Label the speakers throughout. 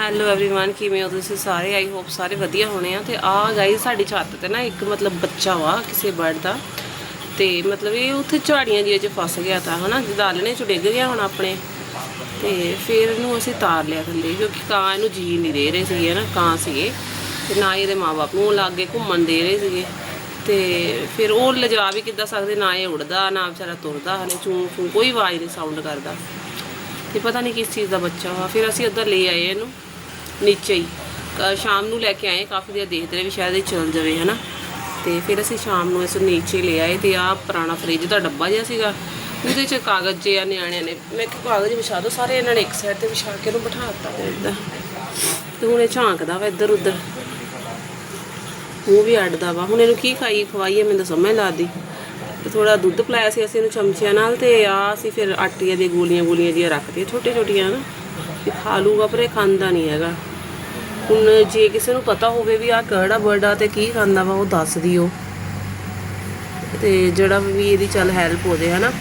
Speaker 1: Hello everyone ਕਿਵੇਂ ਹੋ ਤੁਸੀਂ ਸਾਰੇ ਆਈ ਹੋਪ ਸਾਰੇ ਵਧੀਆ ਹੋਣੇ ਆ ਤੇ ਆ ਗਾਈਸ ਸਾਡੀ ਛੱਤ ਤੇ ਨਾ ਇੱਕ ਮਤਲਬ ਬੱਚਾ ਵਾ ਕਿਸੇ ਬਰਡ ਦਾ ਤੇ ਮਤਲਬ ਇਹ ਉੱਥੇ ਝਾੜੀਆਂ ਜਿਹੇ 'ਚ ਫਸ ਗਿਆ ਤਾਂ ਹਨਾ ਦਾਲਣੇ 'ਚ ਡਿੱਗ ਗਿਆ ਹੁਣ ਆਪਣੇ ਤੇ ਫਿਰ ਇਹਨੂੰ ਅਸੀਂ ਤਾਰ ਲਿਆ ਥੱਲੇ ਕਿਉਂਕਿ ਕਾਂ ਇਹਨੂੰ ਜੀ ਨਹੀਂ ਦੇ ਰਹੇ ਸੀਗੇ ਨਾ ਕਾਂ ਸੀਗੇ ਤੇ ਨਾ ਹੀ ਇਹਦੇ ਮਾਪੇ ਨੂੰ ਲਾਗੇ ਘੁੰਮਣ ਦੇ ਰਹੇ ਸੀਗੇ ਤੇ ਫਿਰ ਉਹ ਲਿਜਾ ਵੀ ਕਿੱਦਾਂ ਸਕਦੇ ਨਾ ਇਹ ਉੜਦਾ ਨਾ ਵਿਚਾਰਾ ਤੁਰਦਾ ਹਲੇ ਚੂੰ ਚੂੰ ਕੋਈ ਆਵਾਜ਼ ਨਹੀਂ ਸਾਊਂਡ ਕਰਦਾ ਤੇ ਪਤਾ ਨਹੀਂ ਕਿਸ ਚੀਜ਼ ਦਾ ਬੱਚਾ ਵਾ ਫਿਰ ਅਸੀਂ ਉੱਧਰ ਲੈ ਆਏ ਇਹਨੂੰ ਨੀਚੇ ਹੀ। ਸ਼ਾਮ ਨੂੰ ਲੈ ਕੇ ਆਏ, ਕਾਫੀ ਦੇਰ ਦੇਖਦੇ ਰਹੇ ਵੀ ਸ਼ਾਇਦ ਇਹ ਚੱਲ ਜਾਵੇ, ਹਨਾ। ਤੇ ਫਿਰ ਅਸੀਂ ਸ਼ਾਮ ਨੂੰ ਇਸ ਨੀਚੇ ਲੈ ਆਏ ਤੇ ਆਹ ਪੁਰਾਣਾ ਫ੍ਰਿਜ ਦਾ ਡੱਬਾ ਜਿਹਾ ਸੀਗਾ। ਉਹਦੇ 'ਚ ਕਾਗਜ਼ ਜੇ ਆ ਨਿਆਣਿਆਂ ਨੇ। ਮੈਂ ਕਿ ਕਾਗਜ਼ ਵਿਛਾ ਦੋ, ਸਾਰੇ ਇਹਨਾਂ ਨੇ ਇੱਕ ਸਾਈਡ ਤੇ ਵਿਛਾ ਕੇ ਉਹਨੂੰ ਬਿਠਾ ਦਿੱਤਾ ਇੱਦਾਂ ਤੇ ਹੁਣ ਇਹ ਝਾਂਕਦਾ ਵਾ ਇੱਧਰ ਉੱਧਰ। ਉਹ ਵੀ ਅੱਡਦਾ ਵਾ। ਹੁਣ ਇਹਨੂੰ ਕੀ ਖਾਈ ਖਵਾਈਏ, ਮੈਨੂੰ ਤਾਂ ਸਮਝ ਲੱਗਦੀ। ਤੇ ਥੋੜਾ ਦੁੱਧ ਪਿਲਾਇਆ ਸੀ ਅਸੀਂ ਇਹਨੂੰ ਚਮਚਿਆਂ ਨਾਲ ਤੇ ਆ ਅਸੀਂ ਫਿਰ ਆਟੀਆਂ ਦੀਆਂ ਗੋਲੀਆਂ ਗੋਲੀਆਂ ਜਿਹੀਆਂ ਰੱਖਦੇ ਛੋਟੇ ਛੋਟੀਆਂ ਨਾ ਤੇ ਖਾ ਲੂਗਾ ਪਰ ਇਹ ਖਾਂਦਾ ਨਹੀਂ ਹੈਗਾ। ਹੁਣ ਜੇ ਕਿਸੇ ਨੂੰ ਪਤਾ ਹੋਵੇ ਵੀ ਆ ਕਿਹੜਾ ਵਰਡ ਆ ਤੇ ਕੀ ਖਾਂਦਾ ਵਾ, ਉਹ ਦੱਸ ਦਿਓ। ਤੇ ਜਿਹੜਾ ਵੀ ਇਹਦੀ ਚੱਲ ਹੈਲਪ ਹੋ ਜੇ, ਹਨਾ।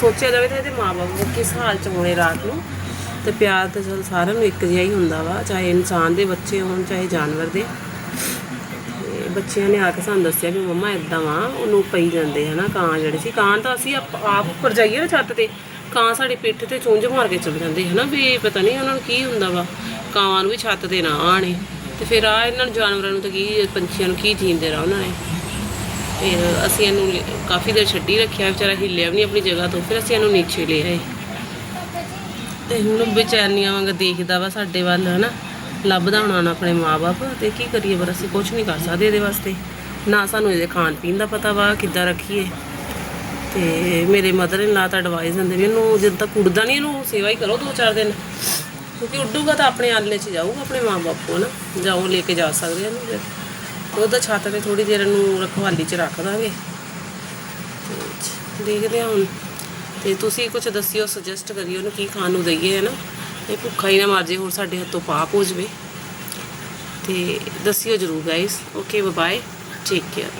Speaker 1: ਸੋਚਿਆ ਜਾਵੇ ਤਾਂ ਇਹਦੇ ਮਾਪੇ ਕਿਸ ਹਾਲ ਚ ਹੋਣੇ ਰਾਤ ਨੂੰ। ਤੇ ਪਿਆਰ ਤਾਂ ਚੱਲ ਸਾਰਿਆਂ ਨੂੰ ਇੱਕ ਜਿਹਾ ਹੀ ਹੁੰਦਾ ਵਾ, ਚਾਹੇ ਇਨਸਾਨ ਦੇ ਬੱਚੇ ਹੋਣ, ਚਾਹੇ ਜਾਨਵਰ ਦੇ। ਬੱਚਿਆਂ ਨੇ ਆ ਕੇ ਸਾਨੂੰ ਦੱਸਿਆ ਵੀ ਮੰਮਾ ਇਦਾਂ ਵਾ, ਉਹਨੂੰ ਪਈ ਜਾਂਦੇ, ਹਨਾ, ਕਾਂ ਜਿਹੜੇ ਸੀ। ਕਾਂ ਤਾਂ ਅਸੀਂ ਆਪ ਆਪ ਉੱਪਰ ਜਾਈਏ ਨਾ ਛੱਤ ਤੇ, ਕਾਂ ਸਾਡੀ ਪਿੱਠ ਤੇ ਚੁੰਝ ਮਾਰ ਕੇ ਚਲੇ ਜਾਂਦੇ, ਹਨਾ। ਵੀ ਪਤਾ ਨਹੀਂ ਉਹਨਾਂ ਨੂੰ ਕੀ ਹੁੰਦਾ ਵਾ। ਕਾਵਾਂ ਨੂੰ ਵੀ ਛੱਤ ਤੇ ਨਾ ਆਣੇ ਤੇ ਫਿਰ ਆ ਇਹਨਾਂ ਨੂੰ ਜਾਨਵਰਾਂ ਨੂੰ ਤਾਂ ਕੀ, ਪੰਛੀਆਂ ਨੂੰ ਕੀ ਜੀਂਦੇ ਰਹਾ ਉਹਨਾਂ ਨੇ। ਫਿਰ ਅਸੀਂ ਇਹਨੂੰ ਕਾਫੀ ਦੇਰ ਛੱਡੀ ਰੱਖਿਆ, ਵਿਚਾਰਾ ਹਿੱਲਿਆ ਵੀ ਨਹੀਂ ਆਪਣੀ ਜਗ੍ਹਾ ਤੋਂ, ਫਿਰ ਅਸੀਂ ਇਹਨੂੰ ਨੀਚੇ ਲੈ ਆਏ। ਤੇ ਹੁਣ ਬੇਚੈਨੀਆਂ ਵਾਂਗ ਦੇਖਦਾ ਵਾ ਸਾਡੇ ਵੱਲ, ਹਨਾ। ਲੱਭਦਾ ਹੋਣਾ ਨਾ ਆਪਣੇ ਮਾਪੇ ਤੇ ਕੀ ਕਰੀਏ, ਪਰ ਅਸੀਂ ਕੁਝ ਨਹੀਂ ਕਰ ਸਕਦੇ ਇਹਦੇ ਵਾਸਤੇ। ਨਾ ਸਾਨੂੰ ਇਹਦੇ ਖਾਣ ਪੀਣ ਦਾ ਪਤਾ ਵਾ, ਕਿੱਦਾਂ ਰੱਖੀਏ। ਤੇ ਮੇਰੇ ਮਦਰ ਨੇ ਲਾ ਤਾਂ ਐਡਵਾਈਸ ਦਿੰਦੇ ਵੀ ਇਹਨੂੰ, ਜਦ ਤੱਕ ਉੱਡਦਾ ਨਹੀਂ ਇਹਨੂੰ, ਸੇਵਾ ਹੀ ਕਰੋ ਦੋ ਚਾਰ ਦਿਨ। ਕਿਉਂਕਿ ਉੱਡੂਗਾ ਤਾਂ ਆਪਣੇ ਆਲਣੇ 'ਚ ਜਾਊਗਾ, ਆਪਣੇ ਮਾਪੇ ਕੋਲ ਨਾ। ਜਾਓ ਲੈ ਕੇ ਜਾ ਸਕਦੇ ਇਹਨੂੰ ਫਿਰ। ਉਹਦਾ ਛੱਤ ਤੇ ਥੋੜੀ ਦੇਰ ਨੂੰ ਰਖਵਾਲੀ 'ਚ ਰੱਖ ਦਾਂਗੇ। ਤੇ ਦੇਖਦੇ ਹਾਂ ਹੁਣ। ਤੇ ਤੁਸੀਂ ਕੁਝ ਦੱਸਿਓ ਸੁਜੈਸਟ ਕਰਿਓ ਉਹਨੂੰ ਕੀ ਖਾਣ ਨੂੰ ਦਈਏ ਹੈ ਨਾ ਇਹ ਭੁੱਖਾ ਹੀ ਨਾ ਮਰ ਜੇ ਹੋਰ ਸਾਡੇ ਹੱਥੋਂ ਪਾਪ ਹੋ ਜਵੇ। ਤੇ ਦੱਸਿਓ ਜਰੂਰ guys okay bye take care